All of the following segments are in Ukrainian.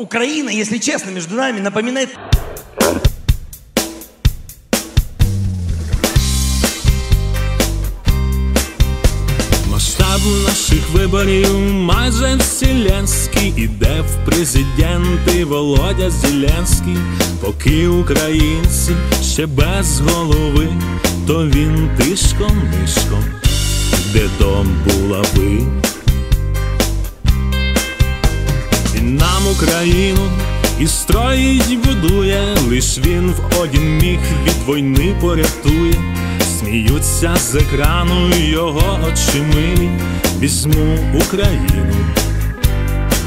Украина, если честно, между нами напоминает Масштаб наших виборів майже вселенський Іде в президенти Володя Зеленський Поки українці ще без голови, то він тишком нишком де дом булави. Україну і строїть будує, лиш він в один міг від війни порятує, сміються з екрану його очі милі, візьму Україну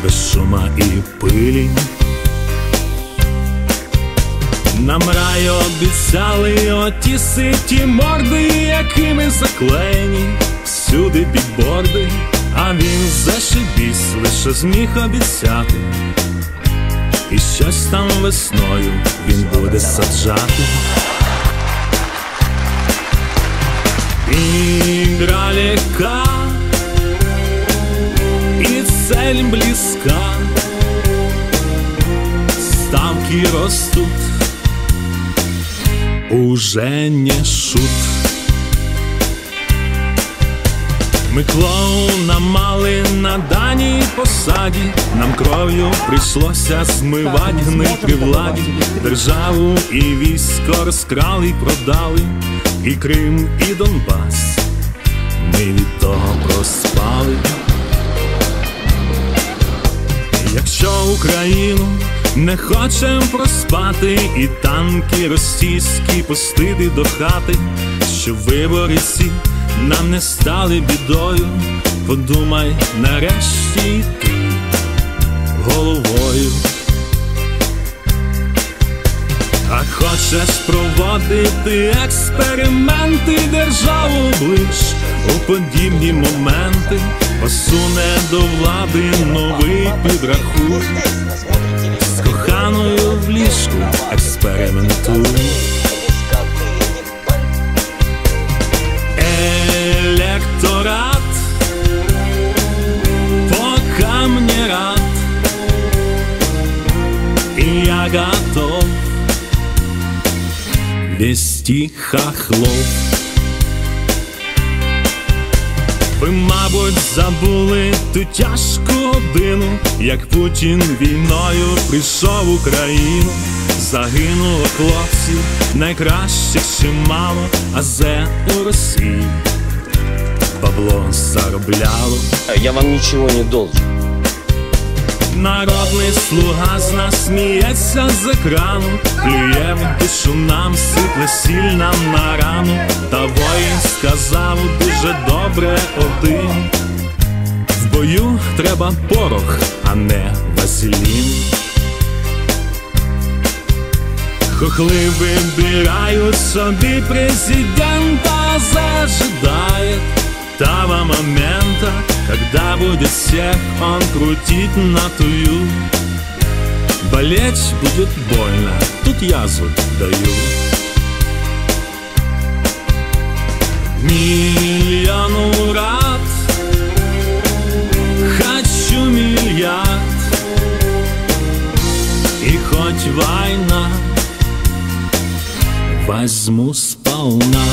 без шума і пилі. Нам рай обіцяли оті ситі морди, якими заклеєні всюди бікборди, а він зашибісь лише зміг обіцяти, і щось там весною він буде саджати. Игра легка, и цель близка, ставки растут, уже не шут. Ми клоуна мали на даній посаді, нам кров'ю прийшлося змивать гниль при владі, державу і військо розкрали й продали, і Крим, і Донбас. Ми від того проспали. Якщо Україну не хочем проспати, і танки російські пустити до хати, що вибори ці нам не стали бідою, подумай нарешті ти головою. А хочеш проводити експерименти, державу ближ у подібні моменти, посуне до влади новий підрахуй, з коханою в ліжку Пока мне рад И я готов Вести хохлов Ви, мабуть, забули ту тяжку годину, як Путін війною прийшов в Україну, загинуло хлопців, найкращих чимало, а зе у Росії бабло заробляло. Я вам ничего не должен. Народний слуга з нас сміється з екрану, плює в душу нам, сипле сіль нам на рану. Та воїн сказав дуже добре один. В бою треба порох, а не вазелін. Хохли вибирають собі президента, зажидает того момента, когда будет всех он крутить на тую. Болеть будет больно, тут язву даю. Миллиону рад, хочу миллиард, и хоть война, возьму сполна.